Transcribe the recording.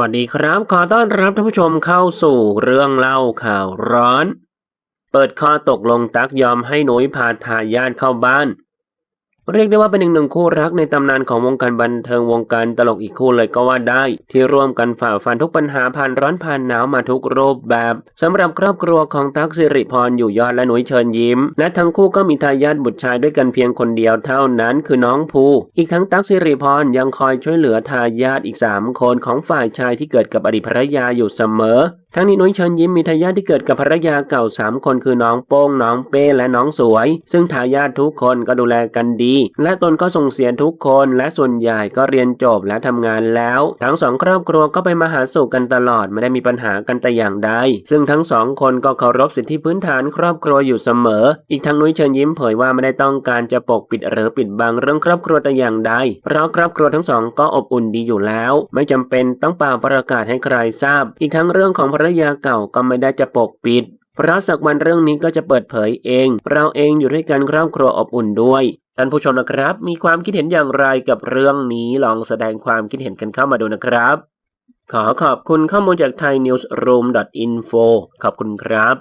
วัสดีครับ ขอต้อนรับท่านผู้ชมเข้าสู่เรื่องเล่าข่าวร้อน เปิดข้อตกลงตักยอมให้หนุยพาทายาทเข้าบ้าน เรียกได้ว่าเป็นอีกหนึ่งคู่รักในตำนานของวงการบันเทิงวงการตลกอีกคู่เลยก็ว่าได้ ที่ร่วมกันฝ่าฟันทุกปัญหาผ่านร้อนผ่านหนาวมาทุกรูปแบบสำหรับครอบครัวของตั๊กสิริพรอยู่ยอดและหนุ่ยเชิญยิ้ม และทั้งคู่ก็มีทายาทบุตรชายด้วยกันเพียงคนเดียวเท่านั้นคือน้องภูอีกทั้งตั๊กสิริพรยังคอยช่วยเหลือทายาทอีกสามคนของฝ่ายชายที่เกิดกับอดีตภรรยาอยู่เสมอ ทั้งนี้นุ้ยเชิญยิ้มมีทายาทที่เกิดกับภรรยาเก่าสามคนคือน้องโป้งน้องเป้และน้องสวย ซึ่งทายาททุกคนก็ดูแลกันดี และตนก็ส่งเสียทุกคนและส่วนใหญ่ก็เรียนจบและทำงานแล้ว ทั้งสองครอบครัวก็ไปมาหาสู่กันตลอดไม่ได้มีปัญหากันแต่อย่างใดซึ่งทั้งสองคนก็เคารพสิทธิพื้นฐานครอบครัวอยู่เสมอ อีกทั้งนุ้ยเชิญยิ้มเผยว่าไม่ได้ต้องการจะปกปิดหรือปิดบังเรื่องครอบครัวแต่อย่างใด เพราะครอบครัวทั้งสองก็อบอุ่นดีอยู่แล้ว ไม่จำเป็นต้องเป่าประกาศให้ใครทราบ อีกทั้งเรื่องของภรรยาเก่าก็ไม่ได้จะปกปิด เพราะสักวันเรื่องนี้ก็จะเปิดเผยเอง เราเองอยู่ด้วยกันครอบครัวอบอุ่นด้วย ท่านผู้ชมนะครับ มีความคิดเห็นอย่างไรกับเรื่องนี้ลองแสดงความคิดเห็นกันเข้ามาดูนะครับ ขอขอบคุณข้อมูลจาก thainewsroom.info ขอบคุณครับ